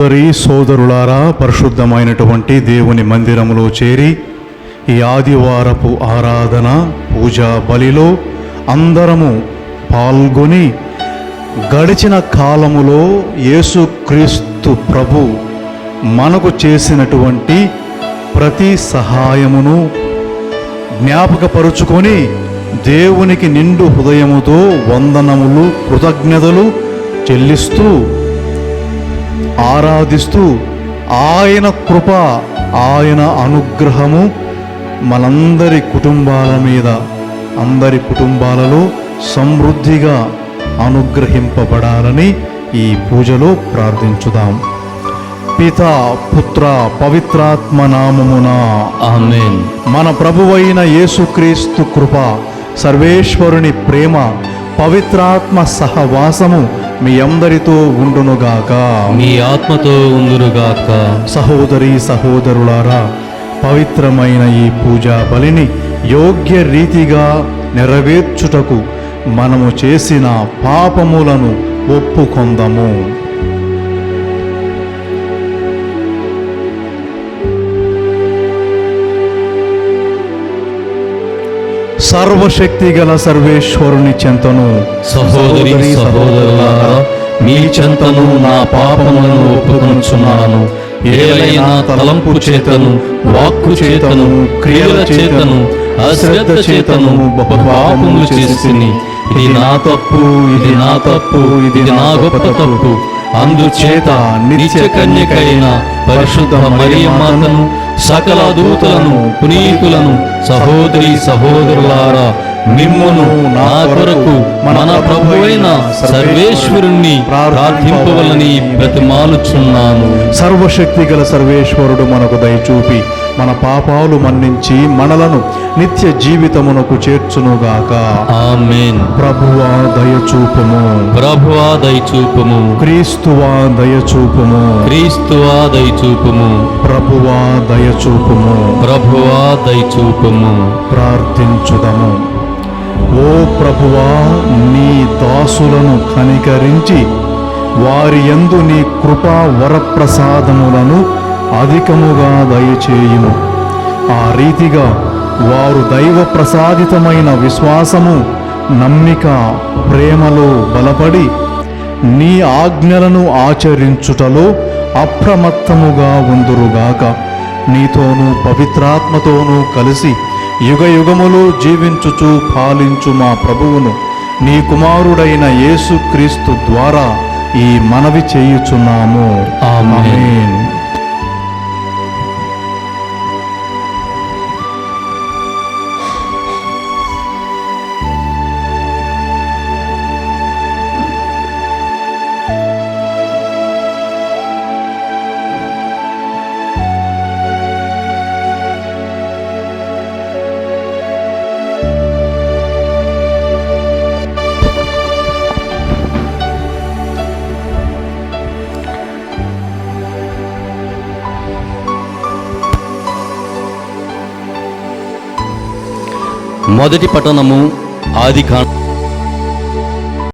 సోదరి సోదరులారా పరిశుద్ధమైనటువంటి దేవుని మందిరములో చేరి ఈ ఆదివారపు ఆరాధన పూజా బలిలో అందరము పాల్గొని గడిచిన కాలములో యేసుక్రీస్తు ప్రభు మనకు చేసినటువంటి ప్రతి సహాయమును జ్ఞాపకపరుచుకొని దేవునికి నిండు హృదయముతో వందనములు కృతజ్ఞతలు చెల్లిస్తూ ఆరాధిస్తూ ఆయన కృప ఆయన అనుగ్రహము మనందరి కుటుంబాల మీద అందరి కుటుంబాలలో సమృద్ధిగా అనుగ్రహింపబడాలని ఈ పూజలో ప్రార్థించుదాం. పిత పుత్ర పవిత్రాత్మ నామమున ఆమెన్. మన ప్రభువైన యేసుక్రీస్తు కృప సర్వేశ్వరుని ప్రేమ పవిత్రాత్మ సహవాసము మీ అందరితో ఉండునుగాక మీ ఆత్మతో ఉందురుగాక సహోదరి సహోదరులారా పవిత్రమైన ఈ పూజా బలిని యోగ్య రీతిగా నెరవేర్చుటకు మనము చేసిన పాపములను ఒప్పుకొందము. సర్వశక్తి గల సర్వేశ్వరుని చెంతను. సహోదరి సహోదరులారా మీ చెంతను నా పాపములను ఒప్పుకొనుచున్నాను. ఏలైనా తలంపు చేతను వాక్కు చేతను క్రియల చేతను అశ్రద్ధ చేతను పాపములు చేసిని ఇది నా తప్పు ఇది నా తప్పు ఇది నా గొప్ప తప్పు. అందుచేత నిత్య కన్యకైన పరిశుద్ధ మరియమ్మను సకల దూతలను పునీతులను సహోదరి సహోదరులారా మిమ్మును నా కొరకు మన ప్రభువైన సర్వేశ్వరుణ్ణి ప్రార్థింపవలని బ్రతిమాలుచున్నాను. సర్వశక్తి గల సర్వేశ్వరుడు మనకు దయచూపి. మన పాపాలు మన్నించి మనలను నిత్య జీవితమునకు చేర్చునుగాక. ఆమేన్. ప్రభువా దయచూపుము. ప్రభువా దయచూపుము. క్రీస్తువా దయచూపుము. క్రీస్తువా దయచూపుము. ప్రభువా దయచూపుము. ప్రభువా దయచూపుము. ప్రార్థించుదము. ఓ ప్రభువా నీ దాసులను కనికరించి వారి యందు నీ కృపా వరప్రసాదములను అధికముగా దయచేయుము. ఆ రీతిగా వారు దైవ ప్రసాదితమైన విశ్వాసము నమ్మిక ప్రేమలో బలపడి నీ ఆజ్ఞలను ఆచరించుటలో అప్రమత్తముగా ఉందురుగాక. నీతోనూ పవిత్రాత్మతోనూ కలిసి యుగ యుగములు జీవించుచు పాలించు మా ప్రభువును నీ కుమారుడైన యేసుక్రీస్తు ద్వారా ఈ మనవి చేయుచున్నాము. ఆమేన్. మొదటి పట్టణము ఆది